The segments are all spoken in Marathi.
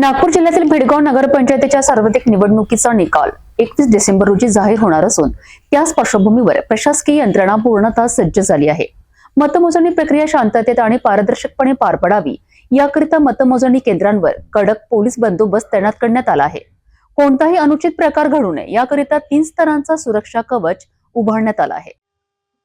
नागपूर जिल्ह्यातील भिडगाव नगरपंचायतीच्या सार्वत्रिक निवडणुकीचा निकाल एकतीस डिसेंबर रोजी जाहीर होणार असून त्याच पार्श्वभूमीवर प्रशासकीय यंत्रणा पूर्णतः सज्ज झाली आहे. मतमोजणी प्रक्रिया शांततेत आणि पारदर्शकपणे पार पडावी याकरिता मतमोजणी केंद्रांवर कडक पोलीस बंदोबस्त तैनात करण्यात आला आहे. कोणताही अनुचित प्रकार घडू नये याकरिता तीन स्तरांचा सुरक्षा कवच उभारण्यात आला आहे.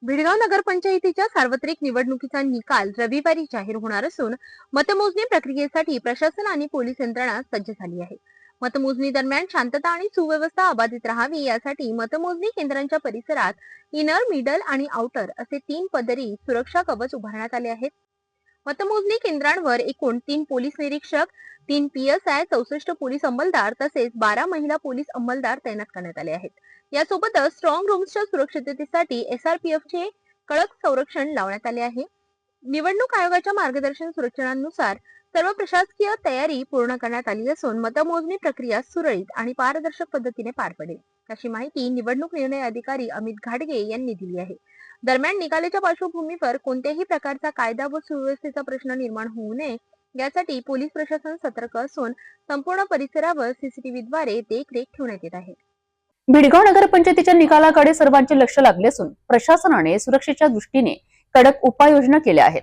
भिडगाव नगरपंचायतीच्या सार्वत्रिक निवडणुकीचा निकाल रविवारी जाहीर होणार असून मतमोजणी प्रक्रियेसाठी प्रशासन आणि पोलीस यंत्रणा सज्ज झाली आहे. मतमोजणी दरम्यान शांतता आणि सुव्यवस्था अबाधित राहावी यासाठी मतमोजणी केंद्रांच्या परिसरात इनर मिडल आणि आउटर असे तीन पदरी सुरक्षा कवच उभारण्यात आले आहेत. मतमोजणी केंद्रांवर एकूण तीन पोलीस निरीक्षक तीन पीएसआय चौसष्ट पोलीस अंमलदार तसेच बारा महिला पोलीस अंमलदार तैनात करण्यात आले आहेत. यासोबतच स्ट्रॉंग रूम्सच्या सुरक्षिततेसाठी एसआरपीएफचे कडक संरक्षण लावण्यात आले आहे. निवडणूक आयोगाच्या मार्गदर्शन सूचनांनुसार सर्व प्रशासकीय तयारी पूर्ण करण्यात आली असून मतमोजणी प्रक्रिया सुरळीत आणि पारदर्शक पद्धतीने पार पडेल. अशी माहिती निवडणूक निर्णय अधिकारी अमित घाडगे यांनी दिली आहे. दरम्यान निकालाच्या पार्श्वभूमीवर कोणत्याही प्रकारचा कायदा व सुव्यवस्थेचा प्रश्न निर्माण होऊ नये यासाठी पोलीस प्रशासन सतर्क असून संपूर्ण परिसरावर सीसीटीव्हीद्वारे देखरेख ठेवण्यात येत आहे. भिडगाव नगरपंचायतीच्या निकालाकडे सर्वांचे लक्ष लागले असून प्रशासनाने सुरक्षेच्या दृष्टीने कडक उपाययोजना केल्या आहेत.